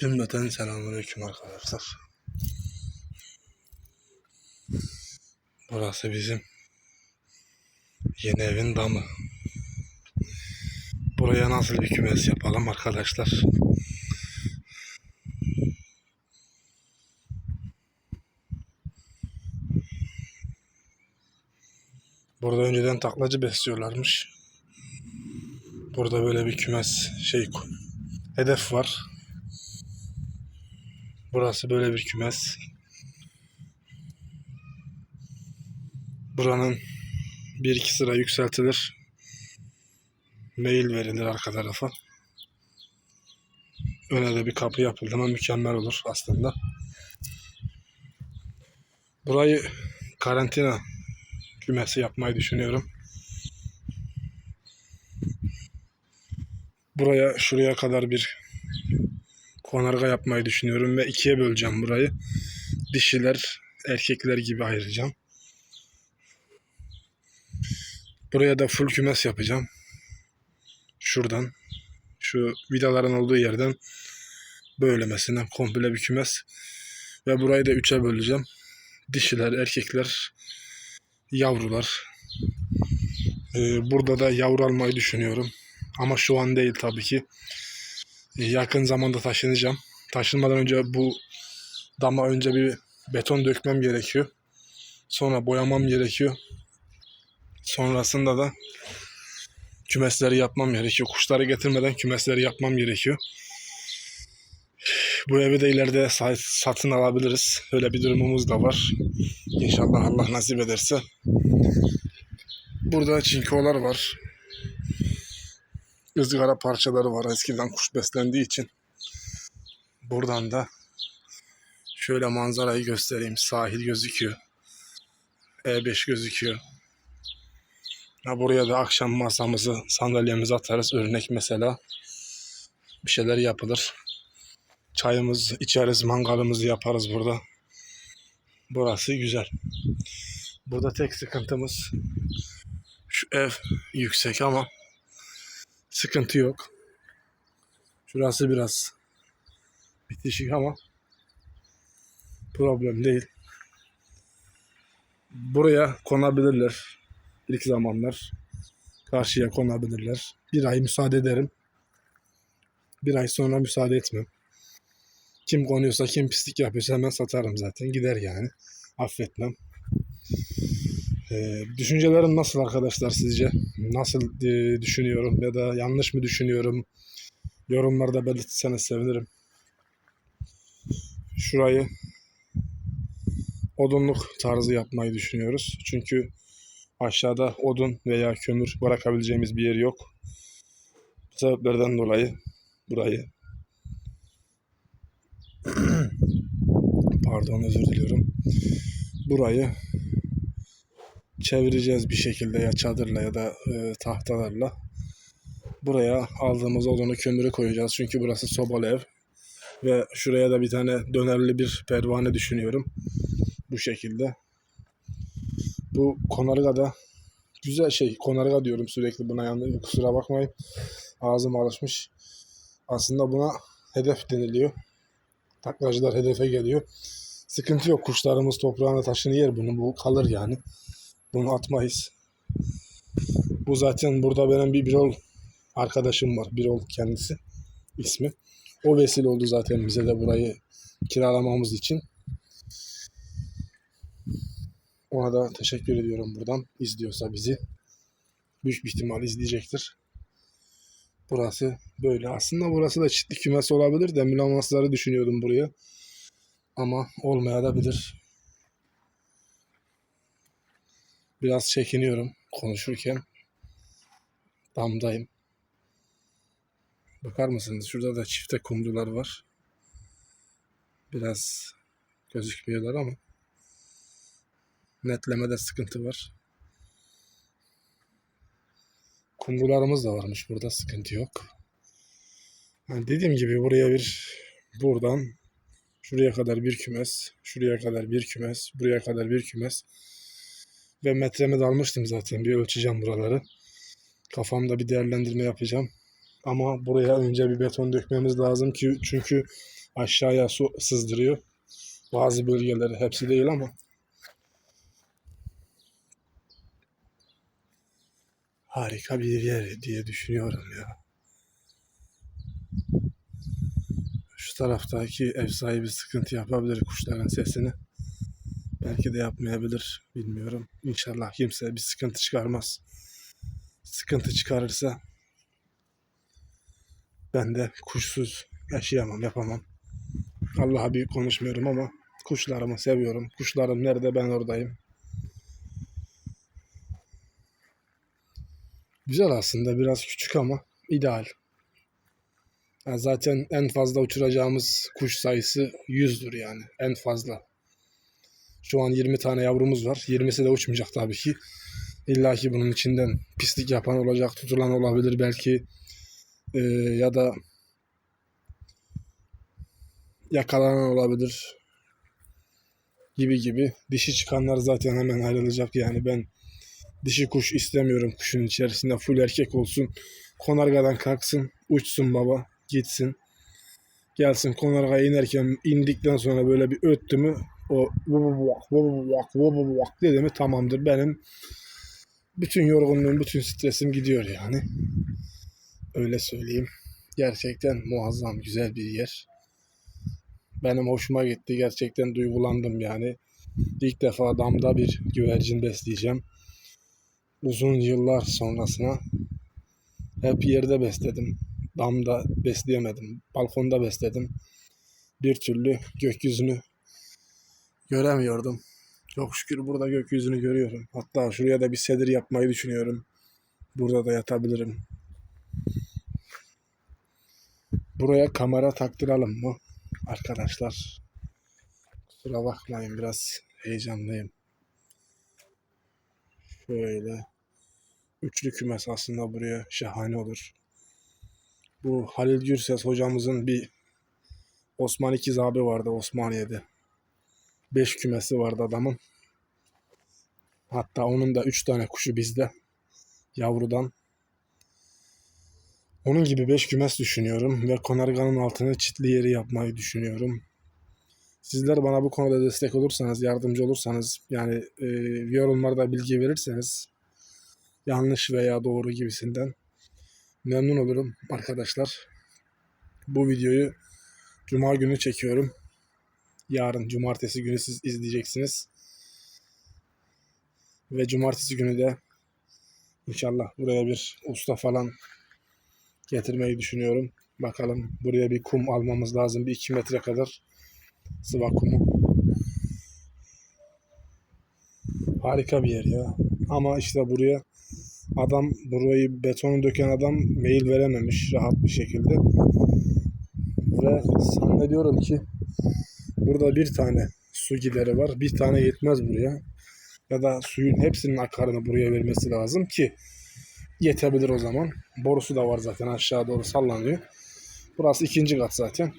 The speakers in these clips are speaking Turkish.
Cümleten selamünaleyküm arkadaşlar. Burası bizim yeni evin damı. Buraya nasıl bir kümes yapalım arkadaşlar? Burada önceden taklacı besliyorlarmış. Burada böyle bir kümes şey hedef var. Burası böyle bir kümes. Buranın bir iki sıra yükseltilir. Mail verilir arka tarafa. Öne de bir kapı yapıldı ama mükemmel olur aslında. Burayı karantina kümesi yapmayı düşünüyorum. Buraya şuraya kadar bir konarga yapmayı düşünüyorum ve ikiye böleceğim burayı. Dişiler, erkekler gibi ayıracağım. Buraya da full kümes yapacağım. Şuradan, şu vidaların olduğu yerden böylemesine komple bir kümes. Ve burayı da üçe böleceğim. Dişiler, erkekler, yavrular. Ee, burada da yavru almayı düşünüyorum. Ama şu an değil tabii ki yakın zamanda taşınacağım. Taşınmadan önce bu dama önce bir beton dökmem gerekiyor. Sonra boyamam gerekiyor. Sonrasında da kümesleri yapmam gerekiyor. Kuşları getirmeden kümesleri yapmam gerekiyor. Bu evi de ileride sa- satın alabiliriz. Öyle bir durumumuz da var. İnşallah Allah nasip ederse. Burada çinkolar var ızgara parçaları var eskiden kuş beslendiği için. Buradan da şöyle manzarayı göstereyim. Sahil gözüküyor. E5 gözüküyor. Ha buraya da akşam masamızı, sandalyemizi atarız. Örnek mesela. Bir şeyler yapılır. Çayımız içeriz, mangalımızı yaparız burada. Burası güzel. Burada tek sıkıntımız şu ev yüksek ama Sıkıntı yok. Şurası biraz bitişik ama problem değil. Buraya konabilirler ilk zamanlar. Karşıya konabilirler. Bir ay müsaade ederim. Bir ay sonra müsaade etmem. Kim konuyorsa kim pislik yapıyorsa hemen satarım zaten. Gider yani. Affetmem. Ee, düşüncelerim nasıl arkadaşlar sizce? Nasıl e, düşünüyorum ya da yanlış mı düşünüyorum? Yorumlarda belirtirseniz sevinirim. Şurayı odunluk tarzı yapmayı düşünüyoruz. Çünkü aşağıda odun veya kömür bırakabileceğimiz bir yer yok. Bu sebeplerden dolayı burayı pardon özür diliyorum. Burayı çevireceğiz bir şekilde ya çadırla ya da e, tahtalarla. Buraya aldığımız odunu kömürü koyacağız. Çünkü burası sobalı ev. Ve şuraya da bir tane dönerli bir pervane düşünüyorum. Bu şekilde. Bu konarga da güzel şey. Konarga diyorum sürekli buna yani kusura bakmayın. Ağzım alışmış. Aslında buna hedef deniliyor. Taklacılar hedefe geliyor. Sıkıntı yok. Kuşlarımız toprağına taşını yer bunu. Bu kalır yani. Bunu atmayız. Bu zaten burada benim bir birol arkadaşım var. Birol kendisi ismi. O vesile oldu zaten bize de burayı kiralamamız için. Ona da teşekkür ediyorum buradan. izliyorsa bizi. Büyük bir ihtimal izleyecektir. Burası böyle. Aslında burası da çitli kümes olabilir de mülamasları düşünüyordum buraya. Ama olmayabilir. Biraz çekiniyorum konuşurken. Damdayım. Bakar mısınız? Şurada da çifte kumrular var. Biraz gözükmüyorlar ama netlemede sıkıntı var. Kumrularımız da varmış burada sıkıntı yok. Yani dediğim gibi buraya bir buradan şuraya kadar bir kümes, şuraya kadar bir kümes, buraya kadar bir kümes ve metremi de almıştım zaten. Bir ölçeceğim buraları. Kafamda bir değerlendirme yapacağım. Ama buraya önce bir beton dökmemiz lazım ki çünkü aşağıya su sızdırıyor. Bazı bölgeleri hepsi değil ama harika bir yer diye düşünüyorum ya. Şu taraftaki ev sahibi sıkıntı yapabilir kuşların sesini. Belki de yapmayabilir bilmiyorum. İnşallah kimse bir sıkıntı çıkarmaz. Sıkıntı çıkarırsa ben de kuşsuz yaşayamam, yapamam. Allah'a büyük konuşmuyorum ama kuşlarımı seviyorum. Kuşlarım nerede ben oradayım. Güzel aslında biraz küçük ama ideal. Ya zaten en fazla uçuracağımız kuş sayısı 100'dür yani en fazla. Şu an 20 tane yavrumuz var. 20'si de uçmayacak tabii ki. İlla ki bunun içinden pislik yapan olacak, tutulan olabilir belki. Ee, ya da yakalanan olabilir gibi gibi. Dişi çıkanlar zaten hemen ayrılacak yani ben dişi kuş istemiyorum kuşun içerisinde full erkek olsun. Konargadan kalksın, uçsun baba, gitsin. Gelsin konargaya inerken indikten sonra böyle bir öttü mü o vak vak vak dedi mi tamamdır benim bütün yorgunluğum, bütün stresim gidiyor yani. Öyle söyleyeyim. Gerçekten muazzam güzel bir yer. Benim hoşuma gitti. Gerçekten duygulandım yani. İlk defa damda bir güvercin besleyeceğim. Uzun yıllar sonrasına hep yerde besledim. Damda besleyemedim. Balkonda besledim. Bir türlü gökyüzünü göremiyordum. Çok şükür burada gökyüzünü görüyorum. Hatta şuraya da bir sedir yapmayı düşünüyorum. Burada da yatabilirim. Buraya kamera taktıralım mı? Arkadaşlar. Kusura bakmayın biraz heyecanlıyım. Şöyle. Üçlü kümes aslında buraya şahane olur. Bu Halil Gürses hocamızın bir Osman İkiz abi vardı Osmaniye'de. Beş kümesi vardı adamın. Hatta onun da üç tane kuşu bizde. Yavrudan. Onun gibi beş kümes düşünüyorum ve konarganın altına çitli yeri yapmayı düşünüyorum. Sizler bana bu konuda destek olursanız, yardımcı olursanız, yani e, yorumlarda bilgi verirseniz yanlış veya doğru gibisinden memnun olurum arkadaşlar. Bu videoyu Cuma günü çekiyorum. Yarın cumartesi günü siz izleyeceksiniz. Ve cumartesi günü de inşallah buraya bir usta falan getirmeyi düşünüyorum. Bakalım buraya bir kum almamız lazım. Bir 2 metre kadar sıva kumu. Harika bir yer ya. Ama işte buraya adam burayı betonu döken adam mail verememiş rahat bir şekilde. Ve zannediyorum ki burada bir tane su gideri var. Bir tane yetmez buraya. Ya da suyun hepsinin akarını buraya vermesi lazım ki yetebilir o zaman. Borusu da var zaten aşağı doğru sallanıyor. Burası ikinci kat zaten.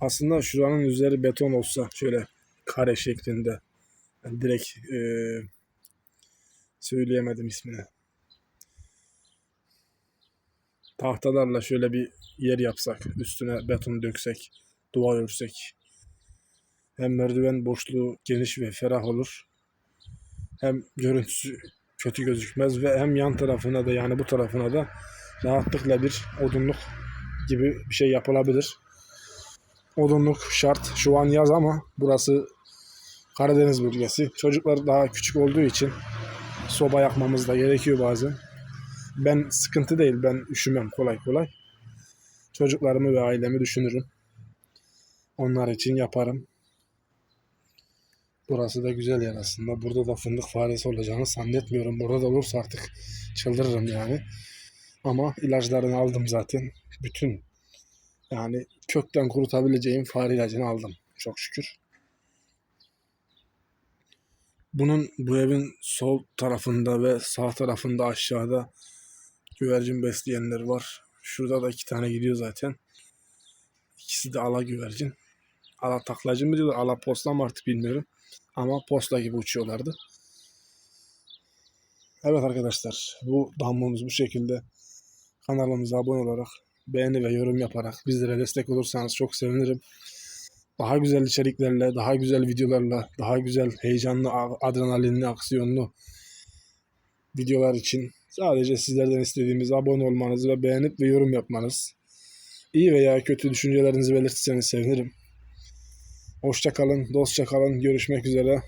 Aslında şuranın üzeri beton olsa şöyle kare şeklinde yani direkt e, söyleyemedim ismini. Tahtalarla şöyle bir yer yapsak, üstüne beton döksek, duvar örsek. Hem merdiven boşluğu geniş ve ferah olur. Hem görüntüsü kötü gözükmez ve hem yan tarafına da yani bu tarafına da rahatlıkla bir odunluk gibi bir şey yapılabilir. Odunluk şart. Şu an yaz ama burası Karadeniz bölgesi. Çocuklar daha küçük olduğu için soba yakmamız da gerekiyor bazen. Ben sıkıntı değil. Ben üşümem kolay kolay. Çocuklarımı ve ailemi düşünürüm. Onlar için yaparım. Burası da güzel yer aslında. Burada da fındık faresi olacağını zannetmiyorum. Burada da olursa artık çıldırırım yani. Ama ilaçlarını aldım zaten. Bütün yani kökten kurutabileceğim fare ilacını aldım. Çok şükür. Bunun bu evin sol tarafında ve sağ tarafında aşağıda güvercin besleyenler var. Şurada da iki tane gidiyor zaten. İkisi de ala güvercin. Ala taklacı mı diyorlar, ala posta mı artık bilmiyorum. Ama posta gibi uçuyorlardı. Evet arkadaşlar bu damlamız bu şekilde. Kanalımıza abone olarak beğeni ve yorum yaparak bizlere destek olursanız çok sevinirim. Daha güzel içeriklerle, daha güzel videolarla, daha güzel heyecanlı, adrenalinli, aksiyonlu videolar için sadece sizlerden istediğimiz abone olmanız ve beğenip ve yorum yapmanız. İyi veya kötü düşüncelerinizi belirtirseniz sevinirim. Hoşça kalın, dostça kalın. Görüşmek üzere.